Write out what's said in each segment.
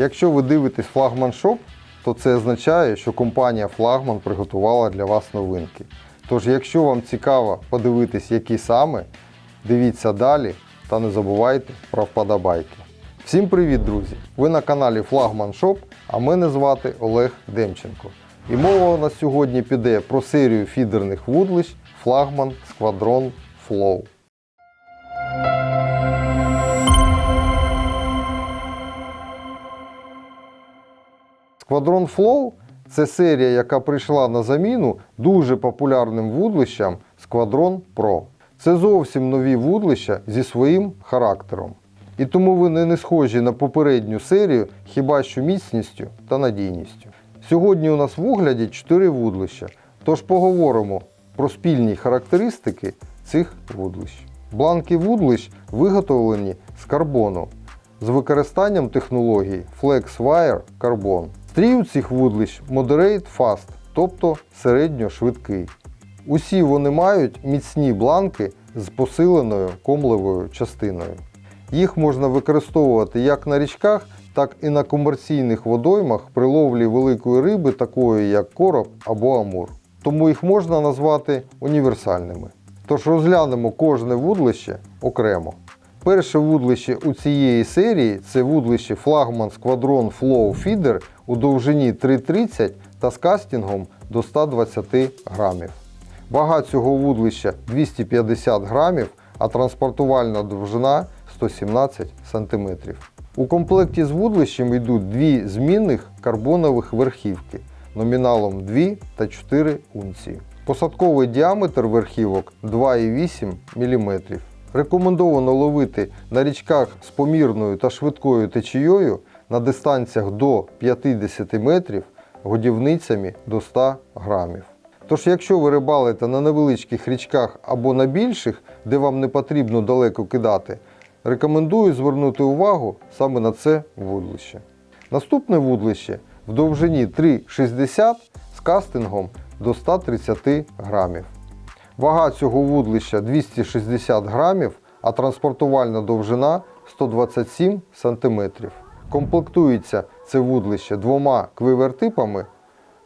Якщо ви дивитесь флагман шоп, то це означає, що компанія Флагман приготувала для вас новинки. Тож, якщо вам цікаво подивитись, які саме, дивіться далі та не забувайте про вподобайки. Всім привіт, друзі! Ви на каналі Флагман Шоп, а мене звати Олег Демченко. І мова у нас сьогодні піде про серію фідерних вудлищ Флагман Squadron Flow. Squadron Flow це серія, яка прийшла на заміну дуже популярним вудлищам Squadron Pro. Це зовсім нові вудлища зі своїм характером. І тому вони не схожі на попередню серію хіба що міцністю та надійністю. Сьогодні у нас в огляді 4 вудлища, тож поговоримо про спільні характеристики цих вудлищ. Бланки вудлищ виготовлені з карбону з використанням технології FlexWire Carbon. Стрій у цих вудлищ Moderate Fast, тобто середньо-швидкий. Усі вони мають міцні бланки з посиленою комлевою частиною. Їх можна використовувати як на річках, так і на комерційних водоймах при ловлі великої риби, такої як короб або амур. Тому їх можна назвати універсальними. Тож розглянемо кожне вудлище окремо. Перше вудлище у цієї серії це вудлище флагман Squadron Flow Feeder у довжині 3,30 та з кастингом до 120 грамів. Вага цього вудлища 250 грамів, а транспортувальна довжина 117 см. У комплекті з вудлищем йдуть дві змінних карбонових верхівки номіналом 2 та 4 унції. Посадковий діаметр верхівок 2,8 мм. Рекомендовано ловити на річках з помірною та швидкою течією на дистанціях до 50 метрів годівницями до 100 грамів. Тож, якщо ви рибалите на невеличких річках або на більших, де вам не потрібно далеко кидати, рекомендую звернути увагу саме на це вудлище. Наступне вудлище в довжині 3,60 з кастингом до 130 грамів. Вага цього вудлища 260 грамів, а транспортувальна довжина 127 см. Комплектується це вудлище двома квивертипами,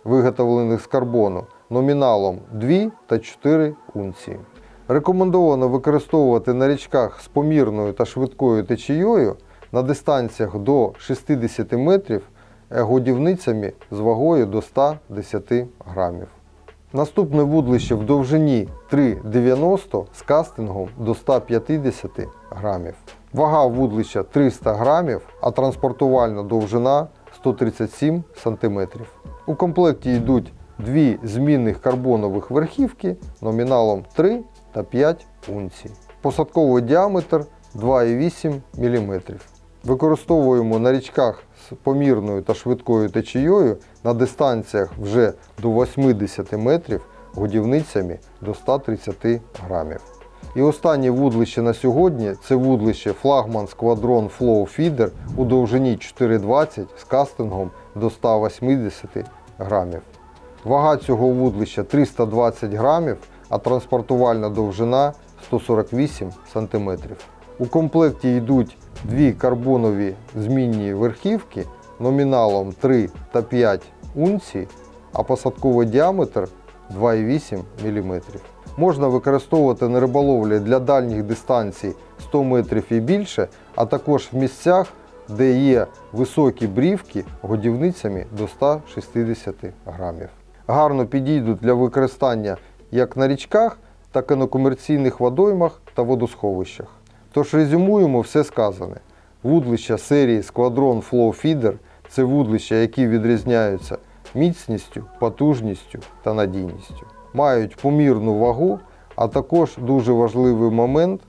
виготовлених з карбону, номіналом 2 та 4 унції. Рекомендовано використовувати на річках з помірною та швидкою течією на дистанціях до 60 метрів годівницями з вагою до 110 грамів. Наступне вудлище в довжині 3,90 з кастингом до 150 грамів. Вага вудлища 300 грамів, а транспортувальна довжина 137 см. У комплекті йдуть дві змінних карбонових верхівки номіналом 3 та 5 унцій. Посадковий діаметр 2,8 мм. Використовуємо на річках з помірною та швидкою течією на дистанціях вже до 80 метрів годівницями до 130 грамів. І останнє вудлище на сьогодні це вудлище флагман Squadron Flow Feeder у довжині 4,20 з кастингом до 180 грамів. Вага цього вудлища 320 грамів, а транспортувальна довжина 148 см. У комплекті йдуть дві карбонові змінні верхівки номіналом 3 та 5 унцій, а посадковий діаметр 2,8 мм. Можна використовувати на риболовлі для дальніх дистанцій 100 метрів і більше, а також в місцях, де є високі брівки годівницями до 160 грамів. Гарно підійдуть для використання як на річках, так і на комерційних водоймах та водосховищах. Тож резюмуємо все сказане. Вудлища серії Squadron Flow Feeder – це вудлища, які відрізняються міцністю, потужністю та надійністю. Мають помірну вагу, а також дуже важливий момент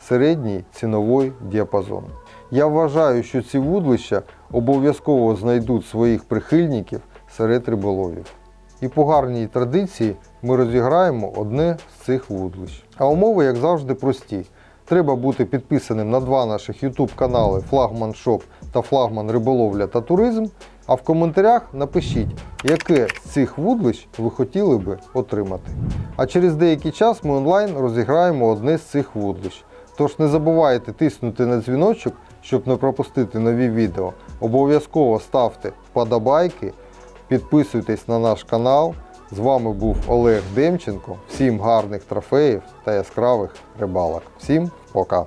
середній ціновий діапазон. Я вважаю, що ці вудлища обов'язково знайдуть своїх прихильників серед риболовів. І по гарній традиції ми розіграємо одне з цих вудлищ. А умови, як завжди, прості. Треба бути підписаним на два наших YouTube канали Флагман Шоп та Флагман Риболовля та Туризм. А в коментарях напишіть, яке з цих вудлищ ви хотіли би отримати. А через деякий час ми онлайн розіграємо одне з цих вудлищ. Тож не забувайте тиснути на дзвіночок, щоб не пропустити нові відео, обов'язково ставте вподобайки, підписуйтесь на наш канал. З вами був Олег Демченко. Всім гарних трофеїв та яскравих рибалок. Всім пока!